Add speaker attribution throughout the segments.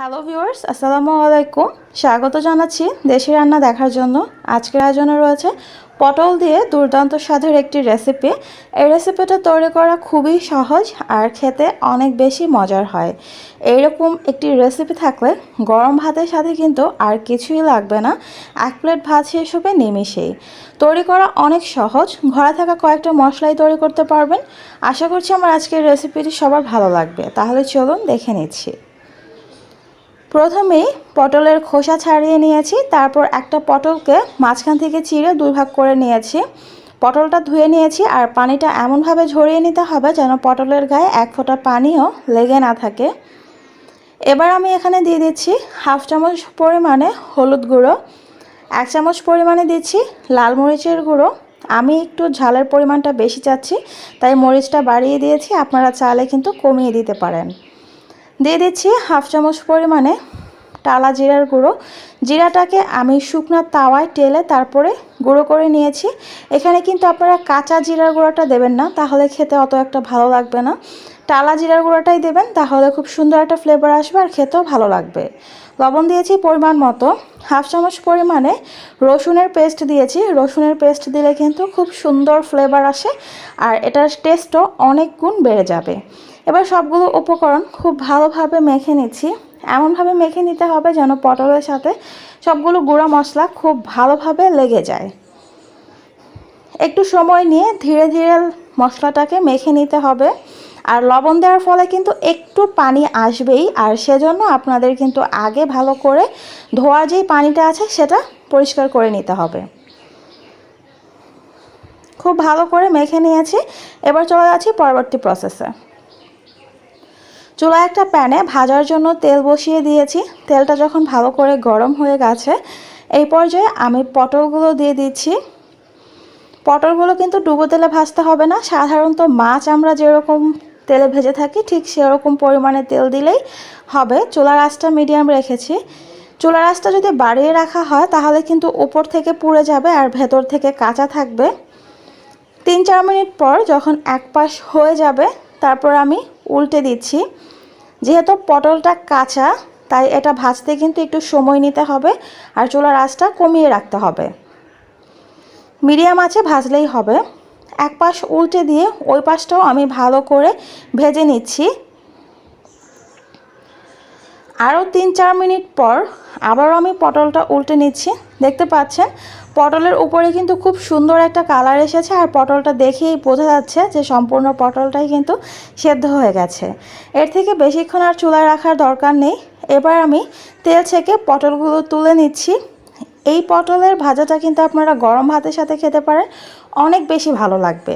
Speaker 1: Hello viewers আসসালামু আলাইকুম। স্বাগত জানাচ্ছি দেশি রান্না দেখার জন্য। আজকের আয়োজনে রয়েছে পটল দিয়ে দুর্দান্ত স্বাদের একটি রেসিপি এই রেসিপিটা তৈরি করা খুবই সহজ আর খেতে অনেক বেশি মজার হয়। এইরকম একটি রেসিপি থাকলে গরম ভাতের সাথে কিন্তু আর কিছুই লাগবে না। এক প্লেট ভাত শেষ হবে নিমিষেই। তৈরি করা অনেক সহজ। ঘরে থাকা কয়েকটা মশলাই তৈরি করতে পারবেন। আশা করছি আমার আজকের রেসিপিটি সবার ভালো লাগবে। তাহলে চলুন দেখে নিচ্ছি। প্রথমেই পটলের খোসা ছাড়িয়ে নিয়েছি, তারপর একটা পটলকে মাঝখান থেকে চিড়ে দুই ভাগ করে নিয়েছি। পটলটা ধুয়ে নিয়েছি আর পানিটা এমনভাবে ঝরিয়ে নিতে হবে যেন পটলের গায়ে এক ফোঁটা পানিও লেগে না থাকে। এবার আমি এখানে দিয়ে দিচ্ছি হাফ চামচ পরিমাণে হলুদ গুঁড়ো, এক চামচ পরিমাণে দিচ্ছি লাল মরিচের গুঁড়ো। আমি একটু ঝালের পরিমাণটা বেশি চাচ্ছি, তাই মরিচটা বাড়িয়ে দিয়েছি, আপনারা চালে কিন্তু কমিয়ে দিতে পারেন। দিয়ে দিচ্ছি হাফ চামচ পরিমাণে টালা জিরার গুঁড়ো। জিরাটাকে আমি শুকনো তাওয়ায় টেলে তারপরে গুঁড়ো করে নিয়েছি। এখানে কিন্তু আপনারা কাঁচা জিরার গুঁড়োটা দেবেন না, তাহলে খেতে অত একটা ভালো লাগবে না। টালা জিরার গুঁড়োটাই দেবেন, তাহলে খুব সুন্দর একটা ফ্লেভার আসবে আর খেতেও ভালো লাগবে। লবণ দিয়েছি পরিমাণ মতো। হাফ চামচ পরিমাণে রসুনের পেস্ট দিয়েছি। রসুনের পেস্ট দিলে কিন্তু খুব সুন্দর ফ্লেভার আসে আর এটার টেস্টও অনেক গুণ বেড়ে যাবে। এবার সবগুলো উপকরণ খুব ভালোভাবে মেখে নিচ্ছি। এমনভাবে মেখে নিতে হবে যেন পটলের সাথে সবগুলো গুঁড়া মশলা খুব ভালোভাবে লেগে যায়। একটু সময় নিয়ে ধীরে ধীরে মশলাটাকে মেখে নিতে হবে। আর লবণ দেওয়ার ফলে কিন্তু একটু পানি আসবেই, আর সেজন্য আপনাদের কিন্তু আগে ভালো করে ধোয়া যেই পানিটা আছে সেটা পরিষ্কার করে নিতে হবে। খুব ভালো করে মেখে নিয়েছি। এবার চলে যাচ্ছি পরবর্তী প্রসেসে চুলা একটা প্যানে ভাজার জন্য তেল বসিয়ে দিয়েছি। তেলটা যখন ভালো করে গরম হয়ে গেছে, এই পর্যায়ে আমি পটলগুলো দিয়ে দিচ্ছি। পটলগুলো কিন্তু ডুবো তেলে ভাজতে হবে না। সাধারণত মাছ আমরা যেরকম তেলে ভেজে থাকি, ঠিক সেরকম পরিমাণে তেল দিলেই হবে। চুলার আঁচটা মিডিয়াম রেখেছি। চুলার আঁচটা যদি বাড়িয়ে রাখা হয়, তাহলে কিন্তু উপর থেকে পুড়ে যাবে আর ভেতর থেকে কাঁচা থাকবে। তিন চার মিনিট পর যখন এক পাশ হয়ে যাবে, তারপর আমি উল্টে দিচ্ছি। যেহেতু পটলটা কাঁচা, তাই এটা ভাজতে কিন্তু একটু সময় নিতে হবে আর চুলার আঁচটা কমিয়ে রাখতে হবে। মিডিয়াম আছে ভাজলেই হবে। এক পাশ উল্টে দিয়ে ওই পাশটাও আমি ভালো করে ভেজে নিচ্ছি। আরও তিন চার মিনিট পর আবারও আমি পটলটা উল্টে নিচ্ছি। দেখতে পাচ্ছেন? পটলের উপরে কিন্তু খুব সুন্দর একটা কালার এসেছে আর পটলটা দেখেই বোঝা যাচ্ছে যে সম্পূর্ণ পটলটাই কিন্তু সেদ্ধ হয়ে গেছে। এর থেকে বেশিক্ষণ আর চুলায় রাখার দরকার নেই। এবার আমি তেল ছেঁকে পটলগুলো তুলে নিচ্ছি। এই পটলের ভাজাটা কিন্তু আপনারা গরম ভাতের সাথে খেতে পারেন। অনেক বেশি ভালো লাগবে।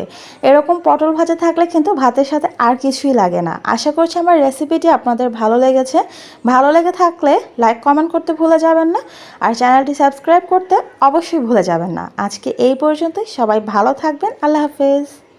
Speaker 1: এরকম পটল ভাজা থাকলে কিন্তু ভাতের সাথে আর কিছুই লাগে না। আশা করছি আমার রেসিপিটি আপনাদের ভালো লেগেছে। ভালো লেগে থাকলে লাইক কমেন্ট করতে ভুলে যাবেন না। আর চ্যানেলটি সাবস্ক্রাইব করতে অবশ্যই ভুলে যাবেন না। আজকে এই পর্যন্তই। সবাই ভালো থাকবেন। আল্লাহ হাফেজ।